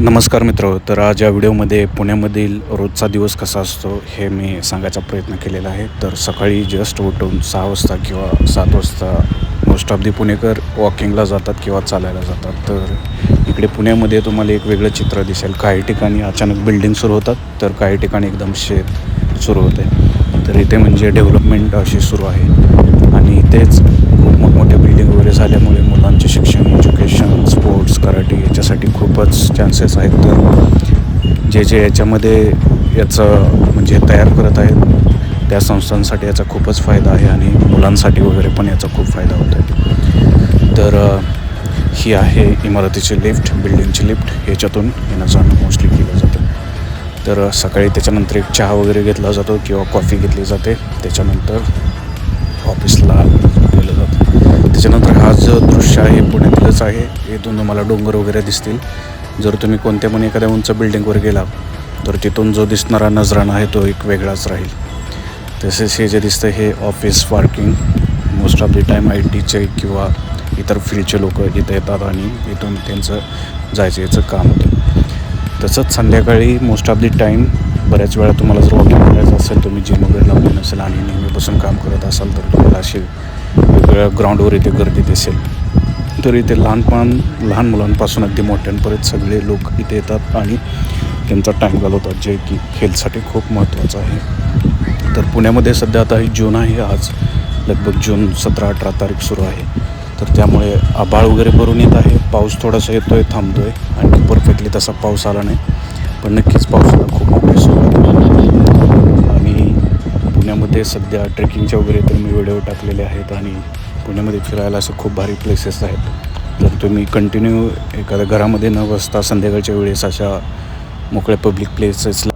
नमस्कार मित्र तर आज या व्हिडिओमध्ये पुण्यामधील रोजचा दिवस कसा असतो हे मी सांगायचा प्रयत्न केलेला आहे. तर सकाळी जस्ट उठून सहा वाजता किंवा सात वाजता मोस्ट ऑफ दी पुणेकर वॉकिंगला जातात किंवा चालायला जातात. तर इकडे पुण्यामध्ये तुम्हाला एक वेगळं चित्र दिसेल. काही ठिकाणी अचानक बिल्डिंग सुरू होतात तर काही ठिकाणी एकदम शेत सुरू होते. तर इथे म्हणजे डेव्हलपमेंट अशी सुरू आहे. आणि इथेच मराठी याच्यासाठी खूपच चान्सेस आहेत. तर जे जे याच्यामध्ये याचं म्हणजे तयार करत आहेत त्या संस्थांसाठी याचा खूपच फायदा आहे आणि मुलांसाठी वगैरे पण याचा खूप फायदा होत आहे. तर ही आहे इमारतीची लिफ्ट बिल्डिंगची लिफ्ट. याच्यातून येणं जाणं मोस्टली केलं जातं. तर सकाळी त्याच्यानंतर एक चहा वगैरे घेतला जातो किंवा कॉफी घेतली जाते. त्याच्यानंतर ऑफिसला गेलं जातं. त्याच्यानंतर हा जो दृश्य आहे पुण्यातीलच आहे. इथून तुम्हाला डोंगर वगैरे दिसतील. जर तुम्ही कोणत्या पण एखाद्या उंच बिल्डिंगवर गेला तर तिथून जो दिसणारा नजराणा आहे तो एक वेगळाच राहील. तसेच हे जे दिसतं हे office parking most of the time I टीचे किंवा इतर फील्डचे लोक इथं येतात आणि इथून त्यांचं जायचं याचं काम होतं. तसंच संध्याकाळी मोस्ट ऑफ दी टाईम बऱ्याच वेळा तुम्हाला जर वॉकिंग करायचं असेल तुम्ही जिम वगैरे लावली नसेल आणि नेहमीपासून काम करत असाल तर तुम्हाला अशी वेगवेगळ्या ग्राउंडवर इथे गर्दी दिसेल. तर इथे लहानपण लहान मुलांपासून अगदी मोठ्यांपर्यंत सगळे लोक इथे येतात आणि त्यांचा टाईम घालवतात जे की हेल्थसाठी खूप महत्त्वाचं आहे. तर पुण्यामध्ये सध्या आता ही जून आहे आज लगभग जून सतरा अठरा तारीख सुरू आहे. तर त्यामुळे आभाळ वगैरे भरून येत आहे. पाऊस थोडासा येतो आहे थांबतो आहे आणि परफेक्टली तसा पाऊस आला नाही. पण नक्कीच पावसाला खूप मोठी सुरुवात आणि पुण्यामध्ये सध्या ट्रेकिंगच्या वगैरे तर मी व्हिडिओ टाकलेले आहेत आणि पुण्यामध्ये फिरायला असं खूप भारी प्लेसेस आहेत. तर तुम्ही कंटिन्यू एखाद्या घरामध्ये न बसता संध्याकाळच्या वेळेस अशा मोकळ्या पब्लिक प्लेसेसला